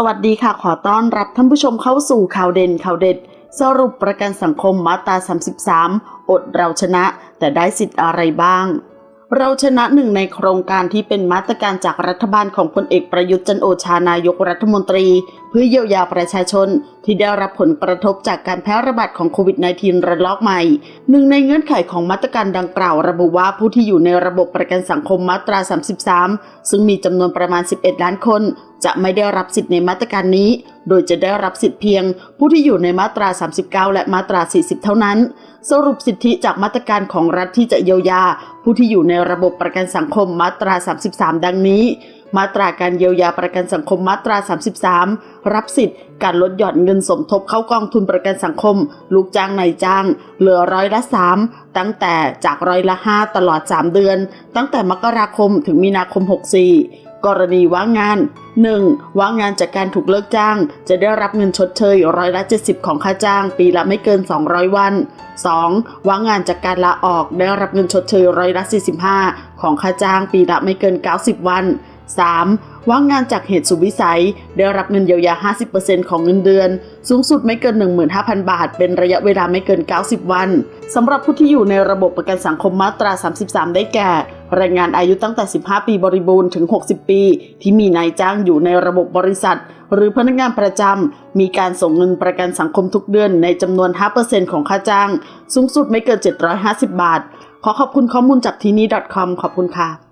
สวัสดีค่ะขอต้อนรับท่านผู้ชมเข้าสู่ข่าวเด่นข่าวเด็ด สรุปประกันสังคมมาตรา 33 อดเราชนะแต่ได้สิทธิ์อะไรบ้าง เราชนะหนึ่งในโครงการที่เป็นมาตรการจากรัฐบาลของพลเอกประยุทธ์จันโอชานายกรัฐมนตรี เพื่อเยียวยาประชาชน ที่ได้รับผลกระทบจากการแพร่ระบาดของโควิด -19 ระลอกใหม่ หนึ่งในเงื่อนไขของมาตรการดังกล่าว ระบุว่าผู้ที่อยู่ในระบบประกันสังคมมาตรา 33 ซึ่งมีจำนวนประมาณ 11 ล้านคน จะไม่ได้รับสิทธิ์ในมาตรการนี้ โดยจะได้รับสิทธิ์เพียง ผู้ที่อยู่ในมาตรา 39 และมาตรา 40 เท่านั้น สรุปสิทธิจากมาตรการของรัฐที่จะเยียวยา ผู้ที่อยู่ในระบบประกันสังคมมาตรา 33 ดังนี้ มาตราการเยียวยาประกันสังคมมาตรา 33 รับสิทธิ์การลดหย่อนเงินสมทบเข้ากองทุนประกันสังคม ลูกจ้างนายจ้าง เหลือร้อยละ 3 ตั้งแต่จากร้อยละ 5 ตลอด 3 เดือน ตั้งแต่มกราคมถึงมีนาคม 64 กรณีว่างงาน 1. ว่างงานจากการถูกเลิกจ้าง จะได้รับเงินชดเชยร้อยละ 70 ของค่าจ้าง ปีละไม่เกิน 200 วัน 2. ว่างงานจากการลาออกได้รับเงินชดเชยร้อยละ 45 ของค่าจ้าง ปีละไม่เกิน 90 วัน 3. ว่างงานจากเหตุสุดวิสัย ได้รับเงินเยียวยา 50%ของเงินเดือน สูงสุดไม่เกิน 15,000 บาท เป็นระยะเวลาไม่เกิน 90 วัน สำหรับผู้ที่อยู่ในระบบประกันสังคมมาตรา 33 ได้แก่แรงงานอายุตั้งแต่ 15 ปีบริบูรณ์ถึง 60 ปี ที่มีนายจ้างอยู่ในระบบบริษัท หรือพนักงานประจำ มีการส่งเงินประกันสังคมทุกเดือนในจำนวน 5%ของค่าจ้าง สูงสุดไม่เกิน 750 บาท ขอขอบคุณข้อมูลจากทีนี่ .com ขอบคุณค่ะ